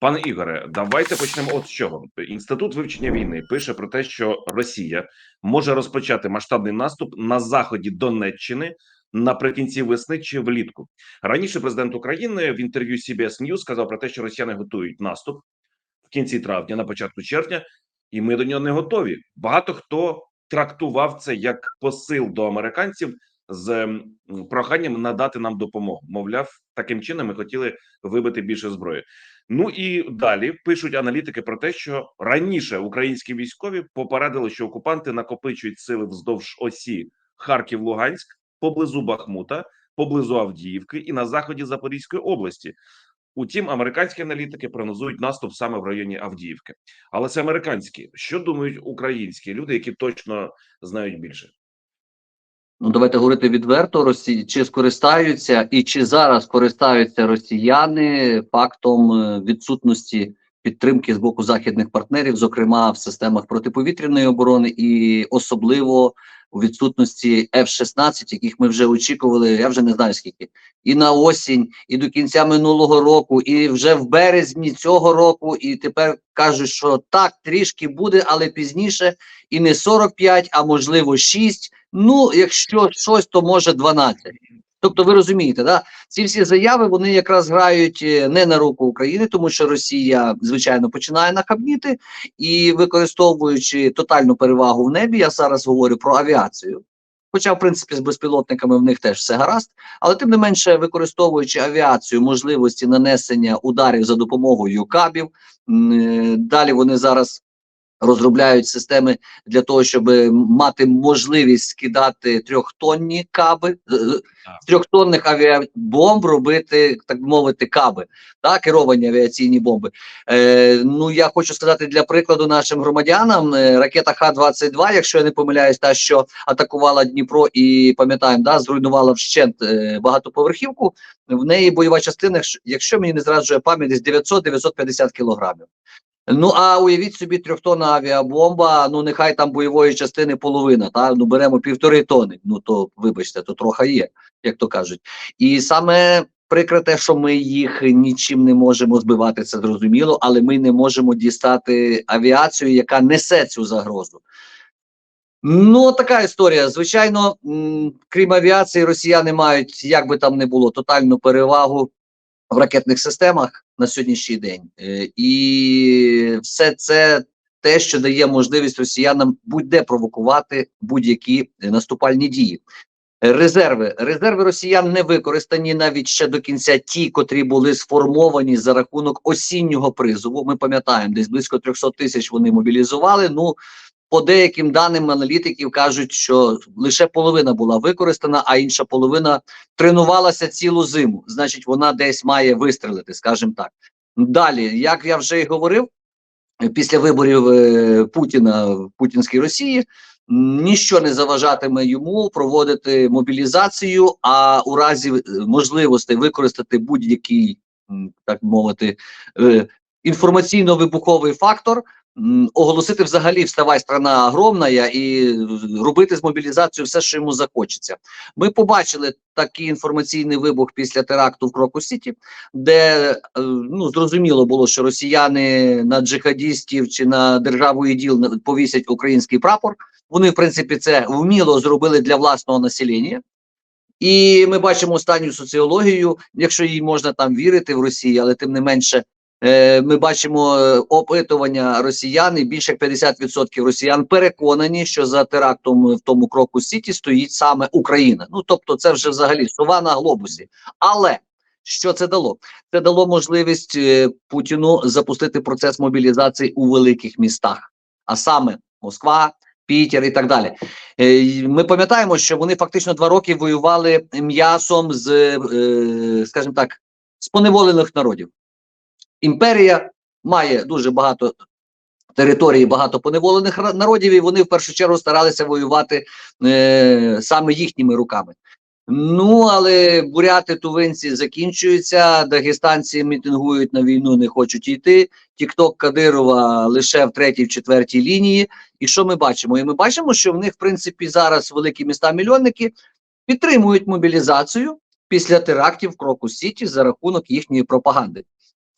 Пане Ігоре, давайте почнемо от з чого. Інститут вивчення війни пише про те, що Росія може розпочати масштабний наступ на заході Донеччини наприкінці весни чи влітку. Раніше президент України в інтерв'ю CBS News сказав про те, що росіяни готують наступ в кінці травня, на початку червня, і ми до нього не готові. Багато хто трактував це як посил до американців з проханням надати нам допомогу. Мовляв, таким чином ми хотіли вибити більше зброї. Ну і далі пишуть аналітики про те, що раніше українські військові попередили, що окупанти накопичують сили вздовж осі Харків-Луганськ поблизу Бахмута, поблизу Авдіївки і на заході Запорізької області. Утім, американські аналітики прогнозують наступ саме в районі Авдіївки. Але це американські. Що думають українські люди, які точно знають більше? Ну, давайте говорити відверто, Росії чи скористаються і чи зараз користаються росіяни фактом е, відсутності підтримки з боку західних партнерів, зокрема в системах протиповітряної оборони, і особливо у відсутності F-16, яких ми вже очікували, я вже не знаю скільки, і на осінь, і до кінця минулого року, і вже в березні цього року, і тепер кажуть, що так трішки буде, але пізніше, і не 45, а можливо 6, Ну, якщо щось, то може 12. Тобто, ви розумієте, да? ці всі заяви вони якраз грають е, не на руку України, тому що Росія, звичайно, починає нахабніти і використовуючи тотальну перевагу в небі, я зараз говорю про авіацію. Хоча, в принципі, з безпілотниками в них теж все гаразд, але тим не менше, використовуючи авіацію, можливості нанесення ударів за допомогою кабів, е, далі вони зараз розробляють системи для того, щоб мати можливість скидати трьохтонні каби, е, е, з трьохтонних авіабомб робити, так би мовити, каби, та керовані авіаційні бомби. Е, ну я хочу сказати для прикладу нашим громадянам: е, ракета Х-22, якщо я не помиляюсь, та що атакувала Дніпро і пам'ятаємо, да, зруйнувала вщент е, багатоповерхівку. В неї бойова частина, якщо- якщо мені не зраджує пам'ять, десь 900-950 кілограмів. Ну а уявіть собі трьохтонна авіабомба. Ну нехай там бойової частини половина. Та ну беремо півтори тони. Ну то вибачте, то трохи є, як то кажуть. І саме прикре те, що ми їх нічим не можемо збивати, це зрозуміло, але ми не можемо дістати авіацію, яка несе цю загрозу. Ну, така історія. Звичайно, крім авіації, росіяни мають, як би там не було, тотальну перевагу в ракетних системах на сьогоднішній день. Е, І все це те, що дає можливість росіянам будь-де провокувати будь-які наступальні дії. Резерви резерви росіян не використані навіть ще до кінця ті, котрі були сформовані за рахунок осіннього призову. Ми пам'ятаємо, десь близько 300 тисяч вони мобілізували. Ну по деяким даним аналітиків кажуть, що лише половина була використана, а інша половина тренувалася цілу зиму. Значить, вона десь має вистрелити, скажімо так. Далі, як я вже й говорив, після виборів е, Путіна в путінській Росії ніщо не заважатиме йому проводити мобілізацію, а у разі е, можливості використати будь-який, так мовити, е, інформаційно-вибуховий фактор. Оголосити взагалі вставай страна огромна і робити з мобілізацією все, що йому захочеться. Ми побачили такий інформаційний вибух після теракту в Крокус Сіті, де е, ну зрозуміло було, що росіяни на джихадістів чи на державу іділ повісять український прапор. Вони, в принципі, це вміло зробили для власного населення. І ми бачимо останню соціологію, якщо їй можна там вірити в Росії, але тим не менше. Е, Ми бачимо е, опитування росіян, і більше як 50% росіян переконані, що за терактом в тому кроку Сіті стоїть саме Україна. Ну тобто, це вже взагалі сова на глобусі. Але що це дало? Це дало можливість е, Путіну запустити процес мобілізації у великих містах, а саме Москва, Пітер і так далі. Ми пам'ятаємо, що вони фактично два роки воювали м'ясом з, скажімо так, з поневолених народів. Імперія має дуже багато території, багато поневолених народів, і вони в першу чергу старалися воювати е, саме їхніми руками. Ну, але буряти тувинці закінчуються, дагестанці мітингують на війну, не хочуть йти. Тікток Кадирова лише в третій, четвертій лінії. І що ми бачимо? І ми бачимо, що в них, в принципі, зараз великі міста-мільйонники підтримують мобілізацію після терактів в Крокус Сіті за рахунок їхньої пропаганди.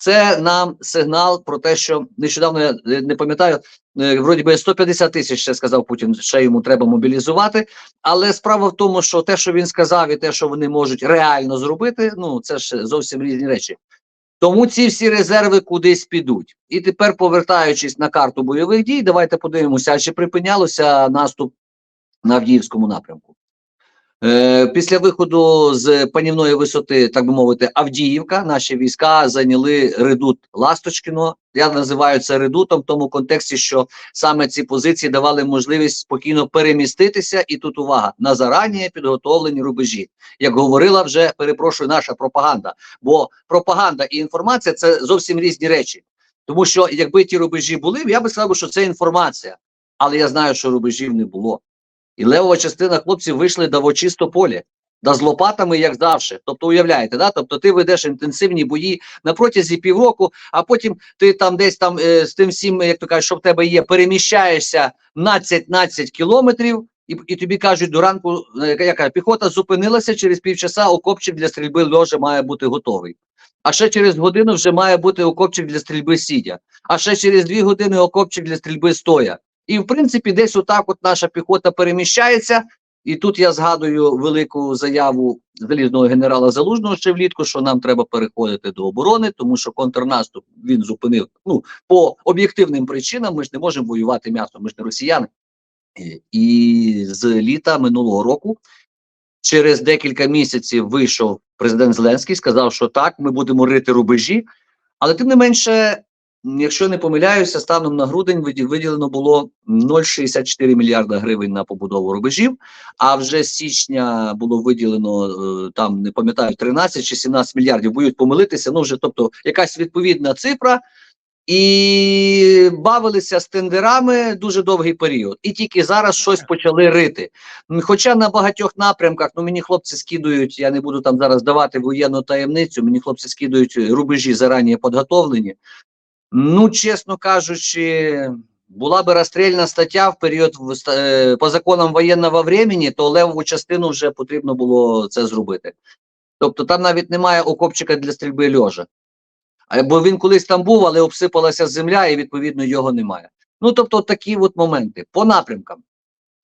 Це нам сигнал про те, що нещодавно я е, не пам'ятаю, е, вроді би 150 тисяч ще сказав Путін, ще йому треба мобілізувати. Але справа в тому, що те, що він сказав, і те, що вони можуть реально зробити, ну це ж зовсім різні речі. Тому ці всі резерви кудись підуть. І тепер, повертаючись на карту бойових дій, давайте подивимося, чи припинялося наступ на Авдіївському напрямку. Е, після виходу з панівної висоти, так би мовити, Авдіївка, наші війська зайняли редут Ласточкіно. Я називаю це редутом в тому контексті, що саме ці позиції давали можливість спокійно переміститися. І тут увага на зарані підготовлені рубежі, як говорила вже перепрошую, наша пропаганда. Бо пропаганда і інформація це зовсім різні речі. Тому що якби ті рубежі були, я би сказав, що це інформація. Але я знаю, що рубежів не було. І левова частина хлопців вийшли да в чисто поле, да з лопатами, як завжди. Тобто, уявляєте, да? тобто ти ведеш інтенсивні бої на протязі півроку, а потім ти там десь там е, з тим всім, як то кажуть, що в тебе є, переміщаєшся 15-15 кілометрів, і, і тобі кажуть, до ранку е, яка піхота зупинилася через півчаса, окопчик для стрільби льожа має бути готовий. А ще через годину вже має бути окопчик для стрільби сидя. А ще через дві години окопчик для стрільби стоя. І в принципі, десь отак от наша піхота переміщається. І тут я згадую велику заяву залізного генерала Залужного ще влітку, що нам треба переходити до оборони, тому що контрнаступ він зупинив ну по об'єктивним причинам. Ми ж не можемо воювати м'ясом, ми ж не росіяни. І- І з літа минулого року, через декілька місяців, вийшов президент Зеленський, сказав, що так, ми будемо рити рубежі, але тим не менше. Якщо не помиляюся, станом на грудень виділено було 0,64 мільярда гривень на побудову рубежів. А вже з січня було виділено е, там, не пам'ятаю, 13 чи 17 мільярдів. Боюсь помилитися. Ну вже тобто якась відповідна цифра. І бавилися з тендерами дуже довгий період, і тільки зараз щось почали рити. Хоча на багатьох напрямках, ну мені хлопці скидують, я не буду там зараз давати воєнну таємницю. Мені хлопці скидують рубежі зарані підготовлені. Ну, чесно кажучи, була би розстрільна стаття в період е, по законам воєнного времени, то левову частину вже потрібно було це зробити. Тобто там навіть немає окопчика для стрільби льожа. Бо він колись там був, але обсипалася земля, і відповідно його немає. Ну тобто, такі от моменти по напрямкам.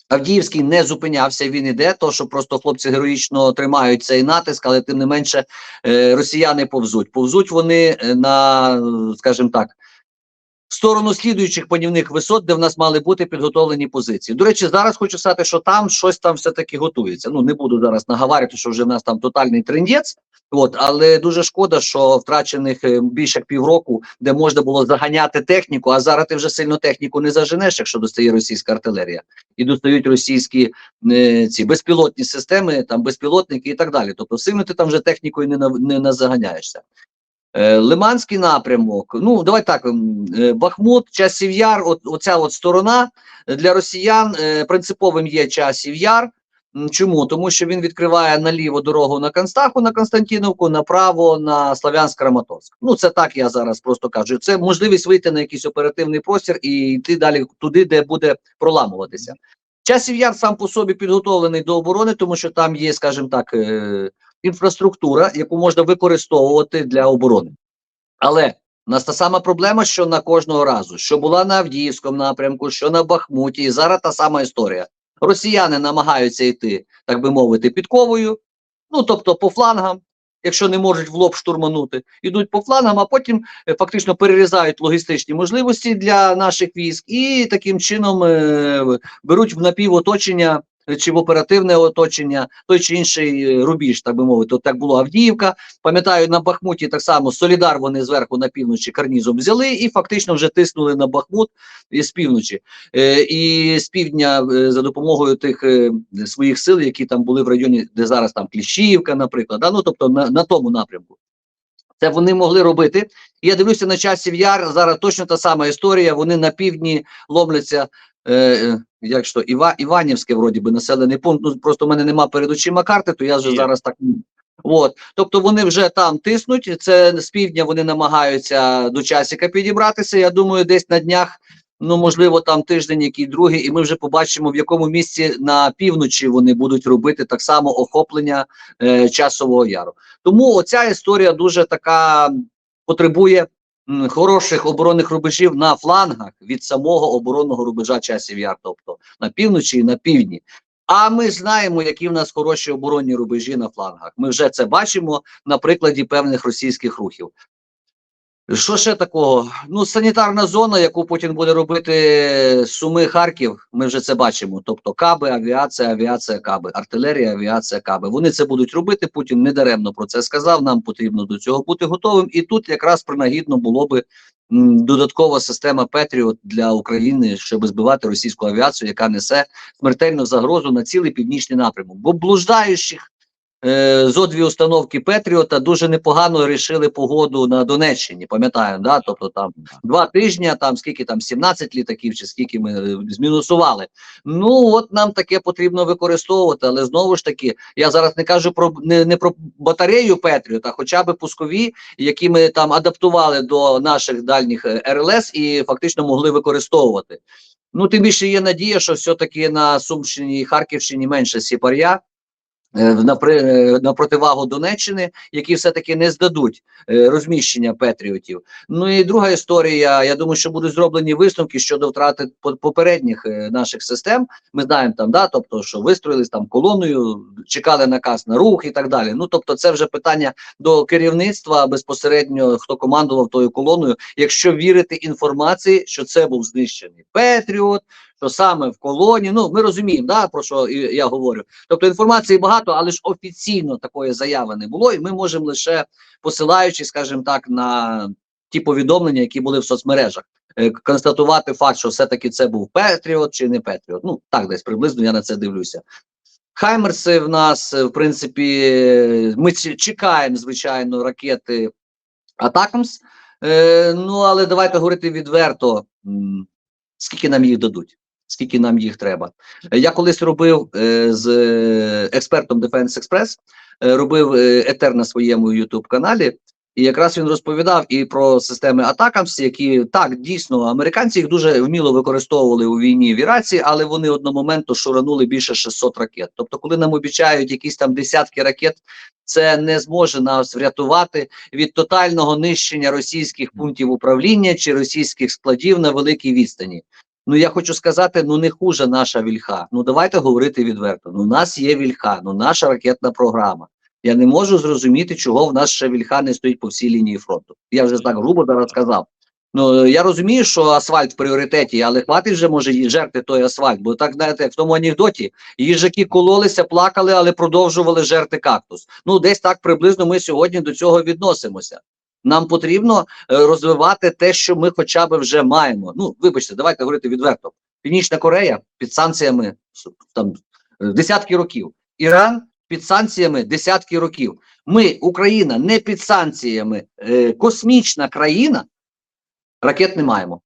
Авдіївський не зупинявся, він іде, то що просто хлопці героїчно тримають цей натиск, але тим не менше е, росіяни повзуть. Повзуть вони е, на, скажімо так, в сторону слідуючих панівних висот, де в нас мали бути підготовлені позиції. До речі, зараз хочу сказати, що там щось там все-таки готується. Ну не буду зараз наговарювати, що вже в нас там тотальний трендець. От, але дуже шкода, що втрачених е, більше як півроку, де можна було заганяти техніку, а зараз ти вже сильно техніку не заженеш, якщо достає російська артилерія, і достають російські е, ці безпілотні системи, там безпілотники і так далі. Тобто сильно ти там вже технікою не, на, не назаганяєшся. Е, Лиманський напрямок. Ну, давай так. е, Бахмут, Часів Яр, от, оця от сторона для росіян е, принциповим є Часів Яр. Чому? Тому що він відкриває наліво дорогу на Констаху, на Константиновку, направо на Славянськ Краматорськ. Ну, це так я зараз просто кажу. Це можливість вийти на якийсь оперативний простір і йти далі туди, де буде проламуватися. Часів Яр сам по собі підготовлений до оборони, тому що там є, скажімо так, інфраструктура, яку можна використовувати для оборони. Але нас та сама проблема, що на кожного разу, що була на Авдіївському напрямку, що на Бахмуті, і зараз та сама історія. Росіяни намагаються йти, так би мовити, підковою, ну тобто по флангам, якщо не можуть в лоб штурманути, йдуть по флангам, а потім е, фактично перерізають логістичні можливості для наших військ і таким чином е, беруть в напівоточення чи в оперативне оточення той чи інший е, рубіж, так би мовити. От так було Авдіївка. Пам'ятаю, на Бахмуті так само Солідар вони зверху на півночі карнізом взяли і фактично вже тиснули на Бахмут із півночі. Е, і з півдня е, за допомогою тих своїх сил, які там були в районі, де зараз там Кліщіївка, наприклад, да? ну тобто на, на тому напрямку. Це вони могли робити. Я дивлюся на часів яр. Зараз точно та сама історія. Вони на півдні ломляться. Як що, Іва, Іванівське, вроді би, населений пункт. Ну просто в мене нема перед очима карти, то я вже Є. зараз так. От, тобто вони вже там тиснуть. Це з півдня вони намагаються до часика підібратися. Я думаю, десь на днях, ну можливо, там тиждень, який другий, і ми вже побачимо, в якому місці на півночі вони будуть робити так само охоплення е, часового яру. Тому оця історія дуже така потребує хороших оборонних рубежів на флангах від самого оборонного рубежа часів яр, тобто на півночі і на півдні. А ми знаємо, які в нас хороші оборонні рубежі на флангах. Ми вже це бачимо на прикладі певних російських рухів. Що ще такого? Ну, санітарна зона, яку Путін буде робити Суми Харків, ми вже це бачимо. Тобто каби, авіація, авіація, каби, артилерія, авіація, каби. Вони це будуть робити. Путін не даремно про це сказав. Нам потрібно до цього бути готовим. І тут якраз принагідно було би м, додаткова система Петріот для України, щоб збивати російську авіацію, яка несе смертельну загрозу на цілий північний напрямок. Бо блуждаючих зо дві установки Петріота дуже непогано рішили погоду на Донеччині. Пам'ятаємо, да? тобто там два тижні, там скільки там 17 літаків, чи скільки ми е, змінусували. Ну от нам таке потрібно використовувати, але знову ж таки, я зараз не кажу про не, не про батарею Петріот, а хоча б пускові, які ми там адаптували до наших дальніх е, РЛС і фактично могли використовувати. Ну, тим більше є надія, що все-таки на Сумщині і Харківщині менше сіпаря. Е, е, на противагу Донеччини, які все-таки не здадуть е, розміщення патріотів. Ну і друга історія. Я думаю, що будуть зроблені висновки щодо втрати по- попередніх наших систем. Ми знаємо там, да, тобто, що вистроїлись там колоною, чекали наказ на рух і так далі. Ну тобто, це вже питання до керівництва безпосередньо, хто командував тою колоною. Якщо вірити інформації, що це був знищений Петріот, що саме в колоні. Ну ми розуміємо, да, про що я говорю. Тобто інформації багато, але ж офіційно такої заяви не було, і ми можемо лише посилаючись, скажімо так, на ті повідомлення, які були в соцмережах. е, Констатувати факт, що все-таки це був Петріот чи не Петріот. Ну так десь приблизно я на це дивлюся. Хаймерси в нас, е, в принципі, ми чекаємо, звичайно, ракети Атакамс. Е, ну, але давайте говорити відверто, скільки нам їх дадуть, скільки нам їх треба. Я колись робив е, з е, експертом Defense Express, е, робив етер на своєму YouTube каналі. І якраз він розповідав і про системи Атакамс, які так дійсно американці їх дуже вміло використовували у війні в Іраці, але вони одномоментно шуранули більше 600 ракет. Тобто, коли нам обіцяють якісь там десятки ракет, це не зможе нас врятувати від тотального нищення російських пунктів управління чи російських складів на великій відстані. Ну я хочу сказати, ну не хуже наша вільха. Ну давайте говорити відверто. Ну, у нас є вільха, ну наша ракетна програма. Я не можу зрозуміти, чого в нас ще вільха не стоїть по всій лінії фронту. Я вже так грубо зараз сказав. Ну я розумію, що асфальт в пріоритеті, але хватить вже може жерти той асфальт. Бо так знаєте, як в тому анекдоті їжаки кололися, плакали, але продовжували жерти кактус. Ну десь так приблизно ми сьогодні до цього відносимося. Нам потрібно е, розвивати те, що ми хоча б вже маємо. Ну, вибачте, давайте говорити відверто. Північна Корея під санкціями там е, десятки років. Іран під санкціями десятки років. Ми, Україна, не під санкціями, е, космічна країна, ракет не маємо.